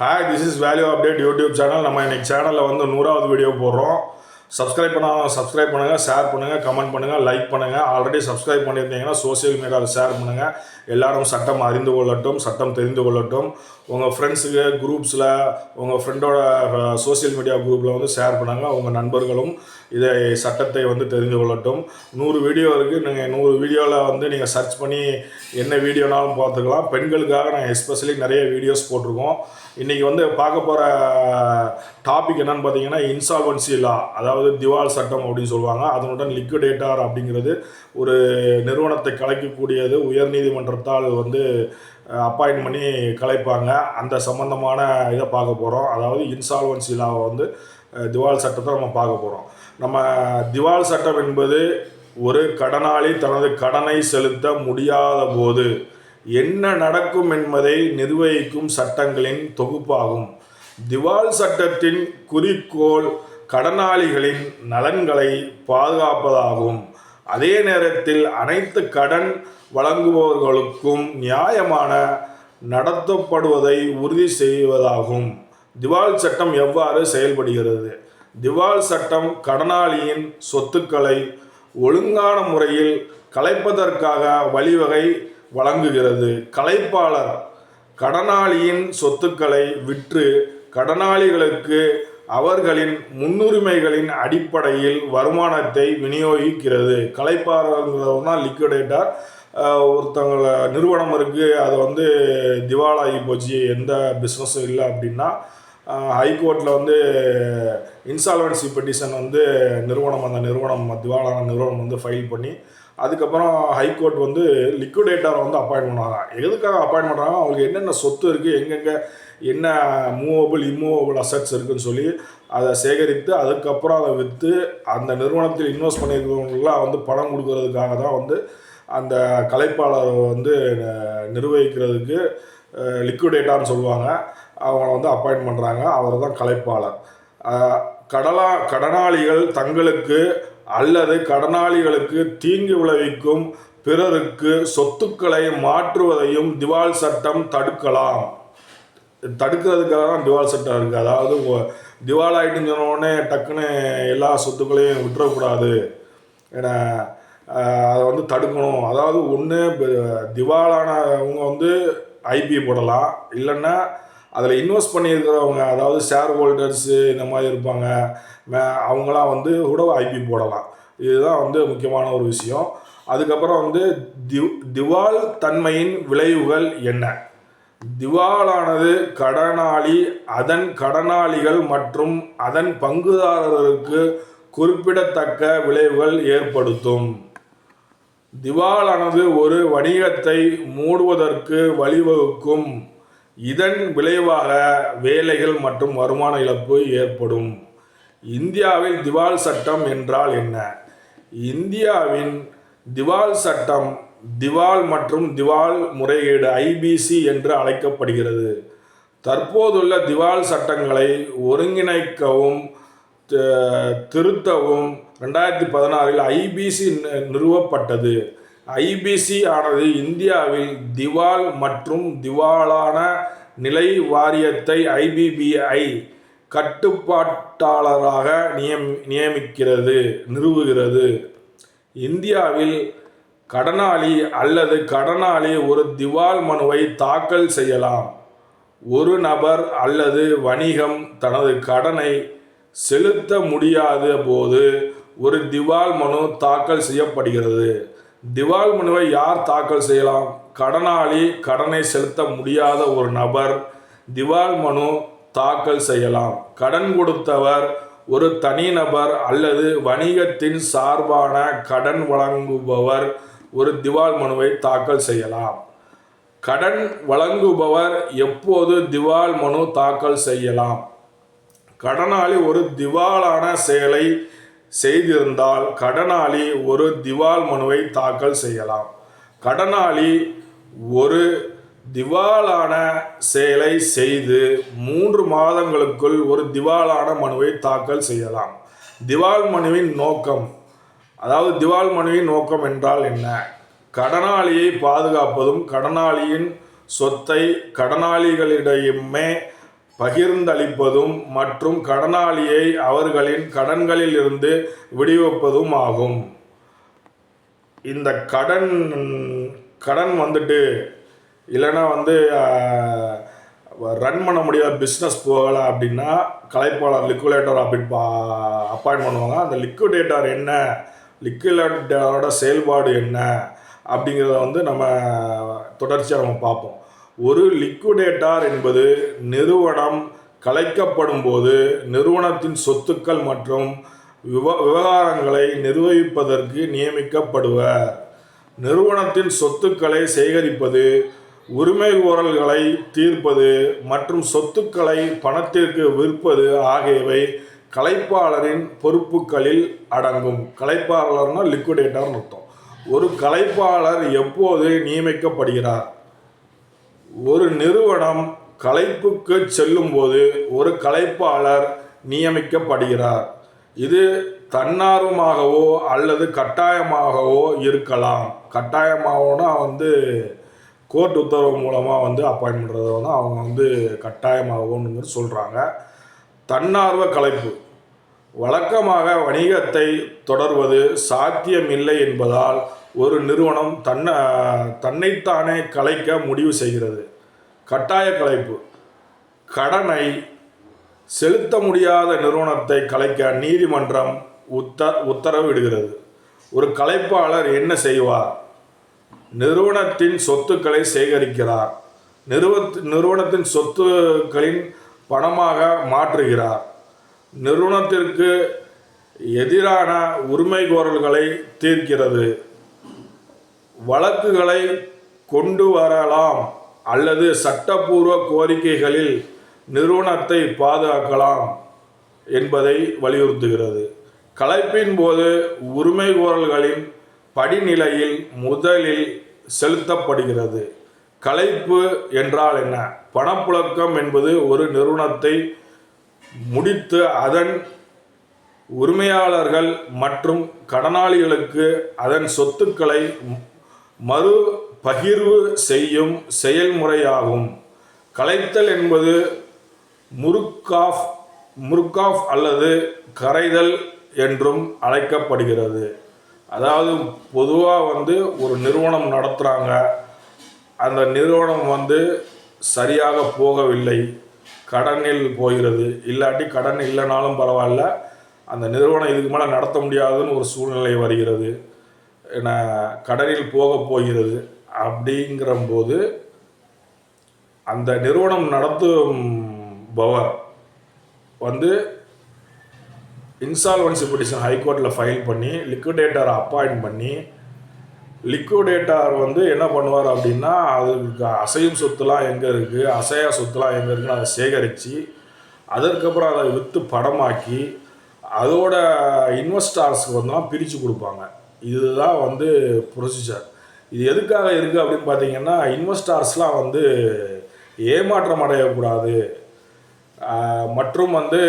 Hi this is value update YouTube channel நம்ம இன்னைக்கு சேனலில் வந்து நூறாவது வீடியோ போடுறோம். சப்ஸ்கிரைப் பண்ணாமல் சப்ஸ்கிரைப் பண்ணுங்கள் ஷேர் பண்ணுங்கள் கமெண்ட் பண்ணுங்கள் லைக் பண்ணுங்கள் ஆல்ரெடி சப்ஸ்கிரைப் பண்ணியிருந்தீங்கன்னா சோஷியல் மீடியாவில் ஷேர் பண்ணுங்கள் எல்லாரும் சட்டம் அறிந்து கொள்ளட்டும் சட்டம் தெரிந்து கொள்ளட்டும். உங்கள் ஃப்ரெண்ட்ஸுக்கு குரூப்ஸில் உங்கள் ஃப்ரெண்டோட சோஷியல் மீடியா குரூப்பில் வந்து ஷேர் பண்ணுங்கள் உங்கள் நண்பர்களும் இதை சட்டத்தை வந்து தெரிந்து கொள்ளட்டும். நூறு வீடியோ இருக்குது நீங்கள் நூறு வீடியோவில் வந்து நீங்கள் சர்ச் பண்ணி என்ன வீடியோனாலும் பார்த்துக்கலாம். பெண்களுக்காக நாங்கள் எஸ்பெஷலி நிறைய வீடியோஸ் போட்டிருக்கோம். இன்றைக்கி வந்து பார்க்க போகிற டாபிக் என்னன்னு பார்த்தீங்கன்னா இன்சால்வன்சி லா அதாவது திவால் சட்டம் அப்படின்னு சொல்லுவாங்க. அதனுடன் லிக்விடேட்டார் அப்படிங்கிறது ஒரு நிறுவனத்தை கலைக்கக்கூடியது உயர்நீதிமன்றத்தால் வந்து அப்பாயின்ட் பண்ணி கலைப்பாங்க. அந்த சம்பந்தமான இதை பார்க்க போகிறோம் அதாவது இன்சால்வன்சி லாவை வந்து திவால் சட்டத்தை நம்ம பார்க்க போகிறோம் நம்ம திவால் சட்டம் என்பது ஒரு கடனாளி தனது கடனை செலுத்த முடியாத போது என்ன நடக்கும் என்பதை நிர்வகிக்கும் சட்டங்களின் தொகுப்பாகும். திவால் சட்டத்தின் குறிக்கோள் கடனாளிகளின் நலன்களை பாதுகாப்பதாகும். அதே நேரத்தில் அனைத்து கடன் வழங்குபவர்களுக்கும் நியாயமான நடத்தப்படுவதை உறுதி செய்வதாகும். திவால் சட்டம் எவ்வாறு செயல்படுகிறது? திவால் சட்டம் கடனாளியின் சொத்துக்களை ஒழுங்கான முறையில் கலைப்பதற்காக வழிவகை வழங்குகிறது. கலைப்பாளர் கடனாளியின் சொத்துக்களை விற்று கடனாளிகளுக்கு அவர்களின் முன்னுரிமைகளின் அடிப்படையில் வருமானத்தை விநியோகிக்கிறது. கலைப்பாளருங்கிறவங்க லிக்விடேட்டர் ஒருத்தங்களை நிறுவனம் இருக்குது அது வந்து திவாலாகி போச்சு எந்த பிஸ்னஸும் இல்லை அப்படின்னா ஹைகோர்ட்டில் வந்து இன்சால்வன்சி பெட்டிஷன் வந்து நிறுவனம் அந்த நிறுவனம் திவாலான நிறுவனம் வந்து ஃபைல் பண்ணி அதுக்கப்புறம் ஹைகோர்ட் வந்து லிக்விடேட்டரை வந்து அப்பாயின்ட் பண்ணாங்க. எதுக்காக அப்பாயின்ட் பண்ணுறாங்க அவங்களுக்கு என்னென்ன சொத்து இருக்குது எங்கெங்கே என்ன மூவபிள் இம்மூவபிள் அசட்ஸ் இருக்குன்னு சொல்லி அதை சேகரித்து அதுக்கப்புறம் அதை விற்று அந்த நிறுவனத்தில் இன்வெஸ்ட் பண்ணியிருக்கிறவங்களாம் வந்து பணம் கொடுக்கறதுக்காக தான் வந்து அந்த கலைப்பாளர் வந்து நிர்வகிக்கிறதுக்கு லிக்விடேட்டார்னு சொல்லுவாங்க. அவங்கள வந்து அப்பாயின்ட் பண்ணுறாங்க அவர் தான் கலைப்பாளர் கடலா கடனாளிகள் தங்களுக்கு அல்லது கடனாளிகளுக்கு தீங்கு விளைவிக்கும் பிறருக்கு சொத்துக்களை மாற்றுவதையும் திவால் சட்டம் தடுக்கலாம். தடுக்கிறதுக்காக தான் திவால் சட்டம் இருக்குது அதாவது திவால் ஆகிட்டுன்னு சொன்னோடனே டக்குன்னு எல்லா சொத்துக்களையும் விட்டுறக்கூடாது. ஏன்னா அதை வந்து தடுக்கணும். அதாவது ஒன்று திவாலானவங்க வந்து ஐபி போடலாம். இல்லைன்னா அதில் இன்வெஸ்ட் பண்ணியிருக்கிறவங்க அதாவது ஷேர் ஹோல்டர்ஸு இந்த மாதிரி இருப்பாங்க. மே- அவங்களாம் வந்து கூட ஐபி போடலாம். இதுதான் வந்து முக்கியமான ஒரு விஷயம். அதுக்கப்புறம் வந்து திவ் திவால் தன்மையின் விளைவுகள் என்ன? திவாலானது கடனாளி அதன் கடனாளிகள் மற்றும் அதன் பங்குதாரர்களுக்கு குறிப்பிடத்தக்க விளைவுகள் ஏற்படுத்தும். திவாலானது ஒரு வணிகத்தை மூடுவதற்கு வழிவகுக்கும். இதன் விளைவாக வேலைகள் மற்றும் வருமான இழப்பு ஏற்படும். இந்தியாவில் திவால் சட்டம் என்றால் என்ன? இந்தியாவின் திவால் சட்டம் திவால் மற்றும் திவால் முறையீடு ஐபிசி என்று அழைக்கப்படுகிறது. தற்போதுள்ள திவால் சட்டங்களை ஒருங்கிணைக்கவும் திருத்தவும் ரெண்டாயிரத்தி பதினாறில் ஐபிசி நிறுவப்பட்டது. ஐபிசி ஆனது இந்தியாவில் திவால் மற்றும் திவாலான நிலை வாரியத்தை ஐபிபிஐ கட்டுப்பாட்டாளராக நியம் நியமிக்கிறது நிறுவுகிறது. இந்தியாவில் கடனாளி அல்லது கடனாளி ஒரு திவால் மனுவை தாக்கல் செய்யலாம். ஒரு நபர் அல்லது வணிகம் தனது கடனை செலுத்த முடியாத போது ஒரு திவால் மனு தாக்கல் செய்யப்படுகிறது. திவால் மனுவை யார் தாக்கல் செய்யலாம்? கடனாளி கடனை செலுத்த முடியாத ஒரு நபர் திவால் மனு தாக்கல் செய்யலாம். கடன் கொடுத்தவர் ஒரு தனிநபர் அல்லது வணிகத்தின் சார்பான கடன் வழங்குபவர் ஒரு திவால் மனுவை தாக்கல் செய்யலாம். கடன் வழங்குபவர் எப்போது திவால் மனு தாக்கல் செய்யலாம்? கடனாளி ஒரு திவாலான செயலை செய்திருந்தால் கடனாளி ஒரு திவால் மனுவை தாக்கல் செய்யலாம். கடனாளி ஒரு திவாலான செயலை செய்து மூன்று மாதங்களுக்குள் ஒரு திவாலான மனுவை தாக்கல் செய்யலாம். திவால் மனுவின் நோக்கம் அதாவது திவால் மனுவின் நோக்கம் என்றால் என்ன? கடனாளியை பாதுகாப்பதும் கடனாளியின் சொத்தை கடனாளிகளிடையுமே பகிர்ந்தளிப்பதும் மற்றும் கடனாளியை அவர்களின் கடன்களில் இருந்து விடுவிப்பதும் ஆகும். இந்த கடன் கடன் வந்துட்டு இல்லைன்னா வந்து ரன் பண்ண முடியாத பிஸ்னஸ் போகலை அப்படின்னா கலைப்பாளர் லிக்விடேட்டர் அப்படி அப்பாயிண்ட் பண்ணுவாங்க. அந்த லிக்விடேட்டர் என்ன? லிக்விடேட்டரோட செயல்பாடு என்ன? அப்படிங்கிறத வந்து நம்ம தொடர்ச்சியாக நம்ம பார்ப்போம். ஒரு லிக்விடேட்டார் என்பது நிறுவனம் கலைக்கப்படும் போது நிறுவனத்தின் சொத்துக்கள் மற்றும் விவ விவகாரங்களை நிர்வகிப்பதற்கு நியமிக்கப்படுவர். நிறுவனத்தின் சொத்துக்களை சேகரிப்பது உரிமை கோரல்களை தீர்ப்பது மற்றும் சொத்துக்களை பணத்திற்கு விற்பது ஆகியவை கலைப்பாளரின் பொறுப்புகளில் அடங்கும். கலைப்பாளர்னா லிக்விடேட்டர்னு அர்த்தம். ஒரு கலைப்பாளர் எப்போது நியமிக்கப்படுகிறார்? ஒரு நிறுவனம் கலைப்புக்கு செல்லும்போது ஒரு கலைப்பாளர் நியமிக்கப்படுகிறார். இது தன்னார்வமாகவோ அல்லது கட்டாயமாகவோ இருக்கலாம். கட்டாயமாகனா வந்து கோர்ட் உத்தரவு மூலமாக வந்து அப்பாயின்ட் பண்ணுறத வந்து அவங்க வந்து கட்டாயமாகவோன்னு சொல்கிறாங்க தன்னார்வ கலைப்பு. வழக்கமாக வணிகத்தை தொடர்வது சாத்தியமில்லை என்பதால் ஒரு நிறுவனம் தன்னை தன்னைத்தானே கலைக்க முடிவு செய்கிறது. கட்டாய கலைப்பு கடனை செலுத்த முடியாத நிறுவனத்தை கலைக்க நீதிமன்றம் உத்த உத்தரவிடுகிறது ஒரு கலைப்பாளர் என்ன செய்வார்? நிறுவனத்தின் சொத்துக்களை சேகரிக்கிறார். நிறுவ நிறுவனத்தின் சொத்துக்களின் பணமாக மாற்றுகிறார். நிறுவனத்திற்கு எதிரான உரிமை கோரல்களை தீர்க்கிறது. வழக்குகளை கொண்டு வரலாம். அல்லது சட்டப்பூர்வ கோரிக்கைகளில் நிறுவனத்தை பாதுகாக்கலாம் என்பதை வலியுறுத்துகிறது. கலைப்பின் போது உரிமை கோரல்களின் படிநிலையில் முதலில் செலுத்தப்படுகிறது. கலைப்பு என்றால் என்ன? பணப்புழக்கம் என்பது ஒரு நிறுவனத்தை முடித்து அதன் உரிமையாளர்கள் மற்றும் கடனாளிகளுக்கு அதன் சொத்துக்களை மறு பகிர்வு செய்யும் செயல்முறையாகும். கலைத்தல் என்பது முருக்காஃப் முருக்காஃப் அல்லது கரைதல் என்றும் அழைக்கப்படுகிறது. அதாவது பொதுவாக வந்து ஒரு நிறுவனம் நடத்துகிறாங்க அந்த நிறுவனம் வந்து சரியாக போகவில்லை. கடனில் போகிறது. இல்லாட்டி கடன் இல்லைனாலும் பரவாயில்ல. அந்த நிறுவனம் இதுக்கு மேலே நடத்த முடியாதுன்னு ஒரு சூழ்நிலை வருகிறது. என கடனில் போக போகிறது. அப்படிங்கிறம்போது அந்த நிறுவனம் நடத்தும் பவர் வந்து இன்சால்வன்சி பிடிஷன் ஹைகோர்ட்டில் ஃபைல் பண்ணி லிக்விடேட்டரை அப்பாயிண்ட் பண்ணி லிக்விடேட்டர் வந்து என்ன பண்ணுவார் அப்படின்னா அதுக்கு அசையும் சொத்துலாம் எங்கே இருக்குது அசையா சொத்துலாம் எங்கே இருக்குன்னு அதை சேகரித்து அதற்கப்புறம் அதை விற்று படமாக்கி அதோட இன்வெஸ்டார்ஸ்க்கு வந்து பிரித்து கொடுப்பாங்க. இதுதான் வந்து ப்ரொசீஜர் இது எதுக்காக இருக்குது அப்படின்னு பார்த்தீங்கன்னா இன்வெஸ்டார்ஸ்லாம் வந்து ஏமாற்றம் அடையக்கூடாது. மற்றும் வந்து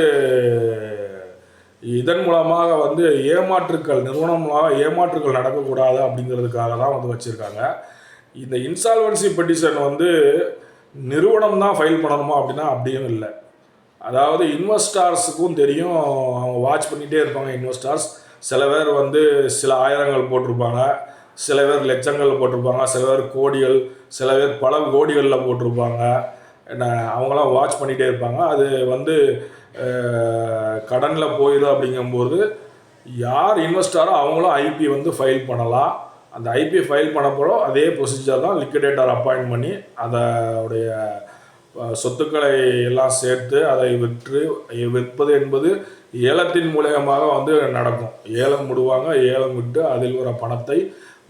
இதன் மூலமாக வந்து ஏமாற்றுக்கள் நிறுவனம் மூலமாக ஏமாற்றுக்கள் நடக்கக்கூடாது அப்படிங்கிறதுக்காக தான் வந்து வச்சுருக்காங்க. இந்த இன்சால்வன்சி பெட்டிஷன் வந்து நிறுவனம் தான் ஃபைல் பண்ணணுமா அப்படின்னா அப்படியும் இல்லை. அதாவது இன்வெஸ்டார்ஸுக்கும் தெரியும் அவங்க வாட்ச் பண்ணிகிட்டே இருப்பாங்க இன்வெஸ்டார்ஸ் சில பேர் வந்து சில ஆயிரங்கள் போட்டிருப்பாங்க. சில பேர் லட்சங்கள் போட்டிருப்பாங்க சில பேர் கோடிகள் சில பேர் பல கோடிகளில் போட்டிருப்பாங்க. என்ன அவங்களாம் வாட்ச் பண்ணிகிட்டே இருப்பாங்க. அது வந்து கடனில் போயிடும் அப்படிங்கும்போது யார் இன்வெஸ்டாரோ அவங்களும் ஐபி வந்து ஃபைல் பண்ணலாம். அந்த ஐபி ஃபைல் பண்ணப்போ அதே ப்ரொசீஜர் தான் லிக்விடேட்டர் அப்பாயிண்ட் பண்ணி அதோடைய சொத்துக்களை எல்லாம் சேர்த்து அதை விற்று விற்பது என்பது ஏலத்தின் மூலியமாக வந்து நடக்கும். ஏலம் விடுவாங்க ஏலம் விட்டு அதில் வர பணத்தை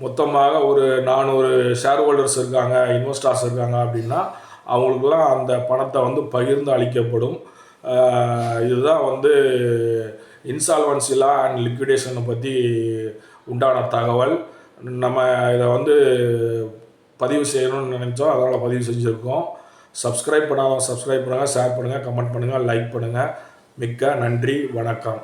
மொத்தமாக ஒரு நானூறு ஷேர் ஹோல்டர்ஸ் இருக்காங்க இன்வெஸ்டார்ஸ் இருக்காங்க அப்படின்னா அவங்களுக்குலாம் அந்த பணத்தை வந்து பகிர்ந்து அளிக்கப்படும். இதுதான் வந்து இன்சால்வன்சிலா அண்ட் லிக்விடேஷனை பற்றி உண்டான தகவல். நம்ம இதை வந்து பதிவு செய்யணும்னு நினச்சோம் அதனால் பதிவு செஞ்சுருக்கோம். சப்ஸ்கிரைப் பண்ணாதவங்க சப்ஸ்கிரைப் பண்ணுங்கள் ஷேர் பண்ணுங்கள் கமெண்ட் பண்ணுங்கள் லைக் பண்ணுங்கள் மிக்க நன்றி வணக்கம்.